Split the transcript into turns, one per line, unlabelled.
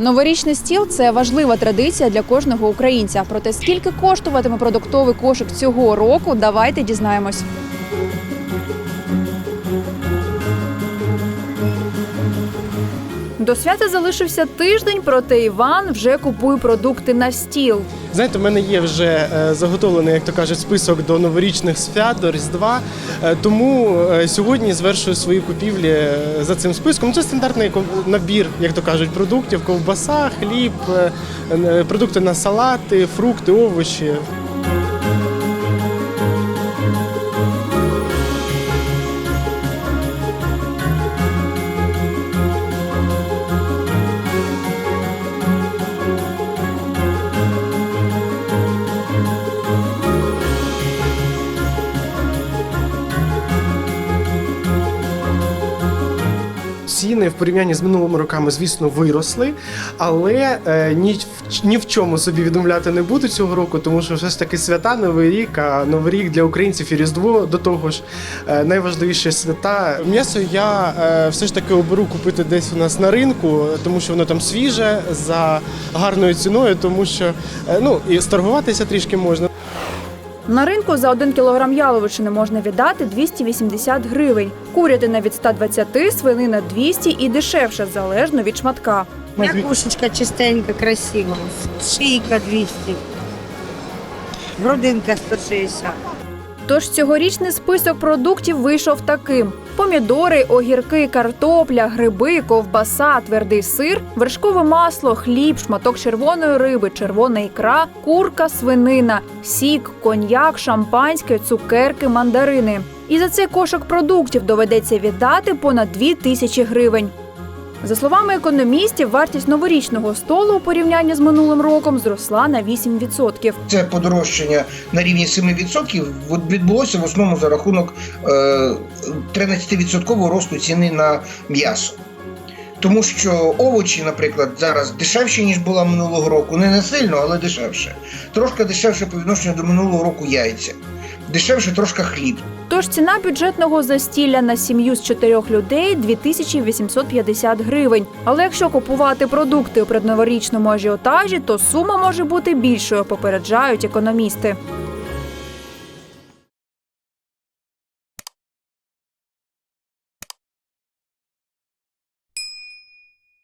Новорічний стіл це важлива традиція для кожного українця. Проте скільки коштуватиме продуктовий кошик цього року, давайте дізнаємось. До свята залишився тиждень, проте Іван вже купує продукти на стіл.
Знаєте, в мене є вже е, заготовлений, як то кажуть, список до новорічних свят, до Різдва. Е, Тому е, сьогодні звершую свої купівлі за цим списком. Це стандартний набір, як то кажуть, продуктів: ковбаса, хліб, продукти на салати, фрукти, овочі. Ціни в порівнянні з минулими роками, звісно, виросли, але е, ні, ні в чому собі відмовляти не буду цього року, тому що все ж таки свята Новий рік, а Новий рік для українців і Різдво до того ж е, найважливіші свята. М'ясо я е, все ж таки оберу купити десь у нас на ринку, тому що воно там свіже за гарною ціною, тому що е, ну і сторгуватися трішки можна.
На ринку за 1 кілограм яловичини можна віддати 280 гривень. Курятина від 120, свинина 200 і дешевше, залежно від шматка.
Мякушечка чистенька, красива. Шийка 200. Грудинка 160.
Тож цьогорічний список продуктів вийшов таким: помідори, огірки, картопля, гриби, ковбаса, твердий сир, вершкове масло, хліб, шматок червоної риби, червона ікра, курка, свинина, сік, коньяк, шампанське, цукерки, мандарини. І за цей кошик продуктів доведеться віддати понад 2 тисячі гривень. За словами економістів, вартість новорічного столу у порівнянні з минулим роком зросла на 8%.
Це подорожчання на рівні 7% відбулося в основному за рахунок е, 13% росту ціни на м'ясо. Тому що овочі, наприклад, зараз дешевші, ніж була минулого року. Не не сильно, але дешевше. Трошки дешевше по відношенню до минулого року яйця. Дешевше трошки хліб.
Тож ціна бюджетного застілля на сім'ю з чотирьох людей 2850 гривень. Але якщо купувати продукти у предноворічному ажіотажі, то сума може бути більшою, попереджають економісти.